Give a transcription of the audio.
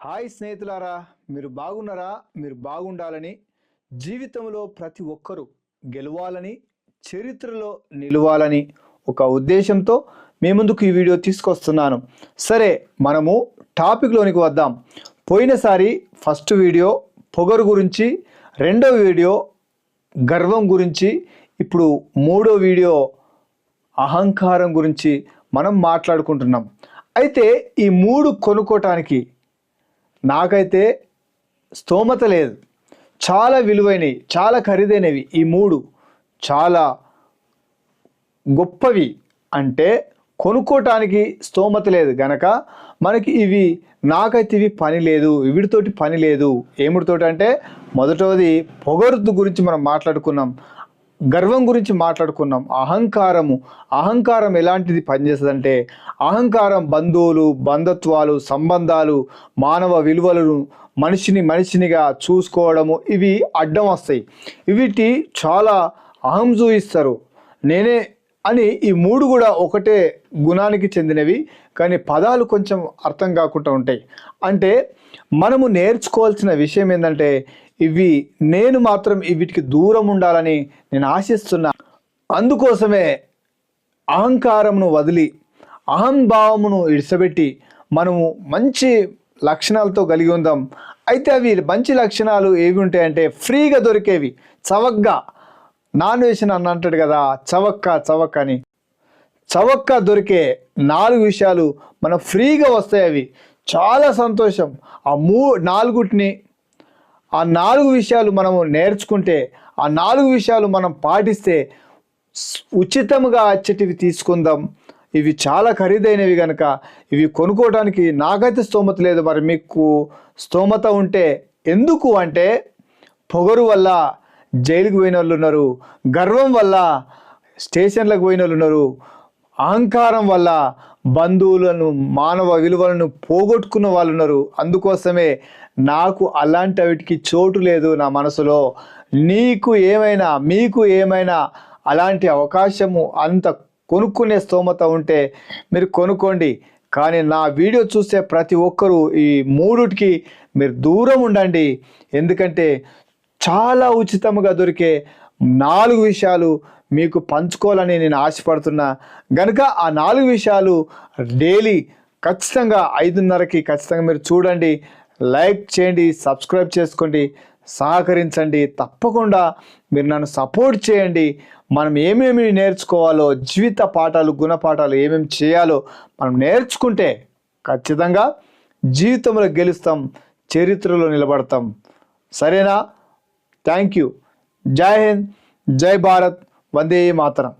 Hi స్నేహితులారా మీరు బాగున్నారా? మీరు బాగుండాలని జీవితంలో ప్రతి ఒక్కరూ గెలవాలని చరిత్రలో నిలవాలని ఒక ఉద్దేశంతో మీ ముందుకు ఈ వీడియో తీసుకొస్తున్నాను. సరే మనము టాపిక్లోనికి వద్దాం. పోయినసారి ఫస్ట్ వీడియో పొగరు గురించి రెండో వీడియో గర్వం గురించి ఇప్పుడు మూడో వీడియో అహంకారం గురించి మనం మాట్లాడుకుంటున్నాం. అయితే ఈ మూడు కొనుక్కోటానికి నాకైతే స్తోమత లేదు. చాలా విలువైనవి చాలా ఖరీదైనవి ఈ మూడు. చాలా గొప్పవి అంటే కొనుక్కోటానికి స్తోమత లేదు గనక మనకి ఇవి నాకైతే ఇవి పని లేదు వీటితోటి పని లేదు. ఏమిటితోటి అంటే మొదటది పొగరుద్దు గురించి మనం మాట్లాడుకున్నాం. గర్వం గురించి మాట్లాడుకున్నాం. అహంకారము అహంకారం ఎలాంటిది పనిచేస్తుందంటే అహంకారం బంధువులు బంధత్వాలు సంబంధాలు మానవ విలువలను మనిషిని మనిషినిగా చూసుకోవడము ఇవి అడ్డం వస్తాయి. వీటి చాలా అహం చూయిస్తారు నేనే అని ఈ మూడు కూడా ఒకటే గుణానికి చెందినవి కానీ పదాలు కొంచెం అర్థం కాకుండా ఉంటాయి. అంటే మనము నేర్చుకోవాల్సిన విషయం ఏంటంటే ఇవి నేను మాత్రం వీటికి దూరం ఉండాలని నేను ఆశిస్తున్నా. అందుకోసమే అహంకారమును వదిలి అహంభావమును ఇడిసబెట్టి మనము మంచి లక్షణాలతో కలిగి ఉందాం. అయితే అవి మంచి లక్షణాలు ఏవి ఉంటాయంటే ఫ్రీగా దొరికేవి. చవగ్గా నాన్ వేసిన అన్న అంటాడు కదా చవక్క చవక్క అని. చవక్క దొరికే నాలుగు విషయాలు మన ఫ్రీగా వస్తాయి అవి. చాలా సంతోషం. ఆ మూ నాలుగుటిని ఆ నాలుగు విషయాలు మనము నేర్చుకుంటే ఆ నాలుగు విషయాలు మనం పాటిస్తే ఉచితంగా అచ్చటివి వచ్చేటివి తీసుకుందాం. ఇవి చాలా ఖరీదైనవి కనుక ఇవి కొనుక్కోవడానికి నాకైతే స్తోమత లేదు. మరి మీకు స్తోమత ఉంటే ఎందుకు అంటే పొగరు వల్ల జైలుకు పోయిన వాళ్ళు ఉన్నారు. గర్వం వల్ల స్టేషన్లకు పోయిన వాళ్ళు ఉన్నారు. అహంకారం వల్ల బంధువులను మానవ విలువలను పోగొట్టుకున్న వాళ్ళు ఉన్నారు. అందుకోసమే నాకు అలాంటి వాటికి చోటు లేదు నా మనసులో. నీకు ఏమైనా మీకు ఏమైనా అలాంటి అవకాశము అంత కొనుక్కునే స్తోమత ఉంటే మీరు కొనుక్కోండి. కానీ నా వీడియో చూసే ప్రతి ఒక్కరూ ఈ మూడుటికి మీరు దూరం ఉండండి. ఎందుకంటే చాలా ఉచితముగా దొరికే నాలుగు విషయాలు మీకు పంచుకోవాలని నేను ఆశపడుతున్నా. గనుక ఆ నాలుగు విషయాలు డైలీ ఖచ్చితంగా ఐదున్నరకి ఖచ్చితంగా మీరు చూడండి లైక్ చేయండి సబ్స్క్రైబ్ చేసుకోండి సహకరించండి. తప్పకుండా మీరు నన్ను సపోర్ట్ చేయండి. మనం ఏమేమి నేర్చుకోవాలో జీవిత పాఠాలు గుణపాఠాలు ఏమేమి చేయాలో మనం నేర్చుకుంటే ఖచ్చితంగా జీవితంలో గెలుస్తాం చరిత్రలో నిలబడతాం. సరేనా? थैंक यू जय हिंद जय भारत वंदे मातरम